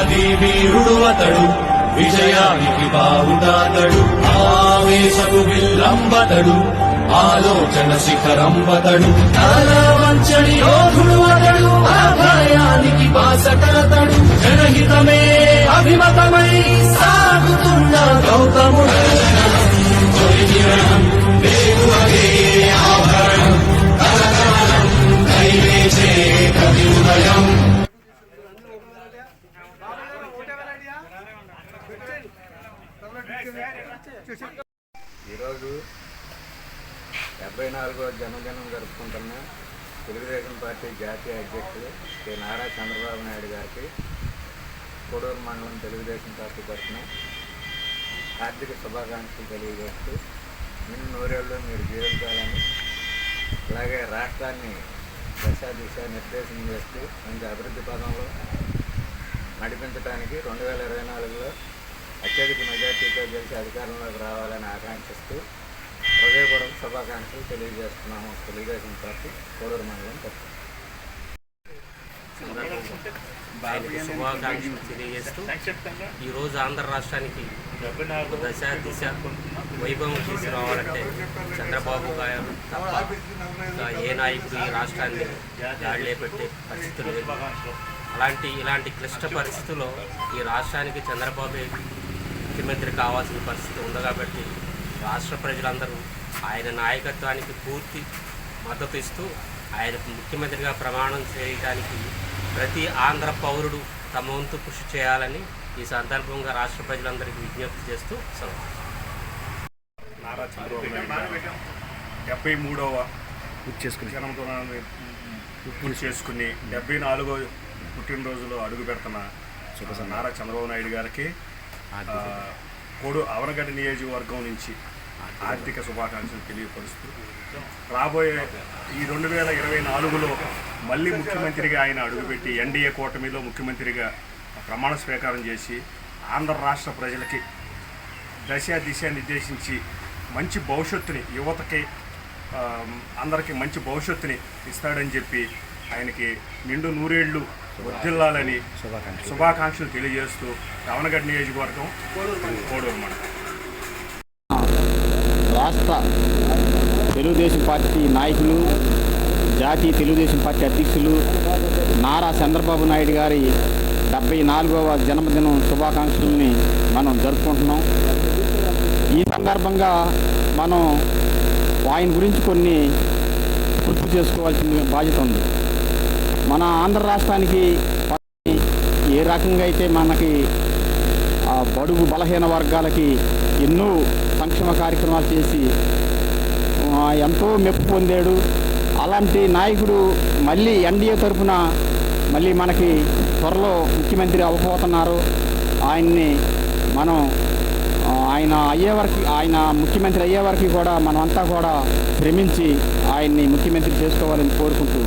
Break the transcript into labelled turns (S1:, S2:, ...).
S1: వీరాది వీరుడు అతడు విజయానికి బావుటాతడు ఆవేశపు విల్లంబతడు ఆలోచన శిఖరంబతడు. తల వంచని యోధుడు అతడు ఆ భయానికి బాసటతడు జనహిత
S2: ఈరోజు డెబ్బై నాలుగో జన్మదినం జరుపుకుంటున్న తెలుగుదేశం పార్టీ జాతీయ అధ్యక్షుడు శ్రీ నారా చంద్రబాబు నాయుడు గారికి కోడూరు మండలం తెలుగుదేశం పార్టీ తరఫున ఆర్థిక శుభాకాంక్షలు తెలియజేస్తూ నిన్న నూరేళ్ళు మీరు జీవించాలని అలాగే రాష్ట్రాన్ని దశ దిశ నిర్దేశం చేస్తూ మంచి అభివృద్ధి పదంలో నడిపించడానికి రెండు వేల ఇరవై నాలుగులో అత్యధిక మెజార్టీతో గెలిచి అధికారంలోకి రావాలని ఆకాంక్షిస్తూ హృదయపూర్వక శుభాకాంక్షలు తెలియజేస్తున్నాము తెలుగుదేశం పార్టీ కోడూరు మండలం తరఫున
S3: శుభాకాంక్షలు తెలియజేస్తూ ఈరోజు ఆంధ్ర రాష్ట్రానికి ఒక దశ దిశ వైభవం తీసుకురావాలంటే చంద్రబాబు గారు తప్ప ఏ నాయకుడు ఈ రాష్ట్రాన్ని గాడిలో పెట్టే పరిస్థితులు అలాంటి ఇలాంటి క్లిష్ట పరిస్థితుల్లో ఈ రాష్ట్రానికి చంద్రబాబు ముఖ్యమంత్రి కావాల్సిన పరిస్థితి ఉంది కాబట్టి రాష్ట్ర ప్రజలందరూ ఆయన నాయకత్వానికి పూర్తి మద్దతు ఇస్తూ ఆయనకు ముఖ్యమంత్రిగా ప్రమాణం చేయడానికి ప్రతి ఆంధ్ర పౌరుడు తమ వంతు కృషి చేయాలని ఈ సందర్భంగా రాష్ట్ర ప్రజలందరికీ విజ్ఞప్తి చేస్తూ సెలవు.
S4: నారా చంద్రబాబు నాయుడు డెబ్బై మూడవ జన్మదినాన్ని చేసుకుని. డెబ్బై నాలుగో పుట్టినరోజులో అడుగు పెడుతున్న నారా చంద్రబాబు నాయుడు గారికి కోడు అవరగడ్డ నియోజకవర్గం నుంచి ఆర్థిక శుభాకాంక్షలు తెలియపరుస్తూ రాబోయే ఈ రెండు వేల ఇరవై నాలుగులో మళ్ళీ ముఖ్యమంత్రిగా ఆయన అడుగుపెట్టి ఎన్డీఏ కూటమిలో ముఖ్యమంత్రిగా ప్రమాణ స్వీకారం చేసి ఆంధ్ర రాష్ట్ర ప్రజలకి దశ దిశ నిర్దేశించి మంచి భవిష్యత్తుని యువతకి అందరికీ మంచి భవిష్యత్తుని ఇస్తాడని చెప్పి ఆయనకి నిండు నూరేళ్ళు వర్ధిల్లాలని శుభాకాంక్షలు. తెలియజేస్తూ రావణగడ్డ నియోజకవర్గం కోడూరు మండలం.
S5: రాష్ట్ర తెలుగుదేశం పార్టీ నాయకులు జాతీయ తెలుగుదేశం పార్టీ అధ్యక్షులు నారా చంద్రబాబు నాయుడు గారి డెబ్బై నాలుగవ జన్మదినం శుభాకాంక్షల్ని మనం జరుపుకుంటున్నాం. ఈ సందర్భంగా మనం ఆయన గురించి కొన్ని గుర్తు చేసుకోవాల్సిన బాధ్యత ఉంది. మన ఆంధ్ర రాష్ట్రానికి ఏ రకంగా అయితే మనకి బడుగు బలహీన వర్గాలకి ఎన్నో సంక్షేమ కార్యక్రమాలు చేసి ఎంతో మెప్పు పొందాడు. అలాంటి నాయకుడు మళ్ళీ ఎన్డీఏ తరఫున మళ్ళీ మనకి త్వరలో ముఖ్యమంత్రి అవ్వబోతున్నారు. ఆయన్ని మనం ఆయన అయ్యే వరకు ఆయన ముఖ్యమంత్రి అయ్యే వరకు కూడా మనమంతా కూడా శ్రమించి ఆయన్ని ముఖ్యమంత్రి చేసుకోవాలని కోరుకుంటూ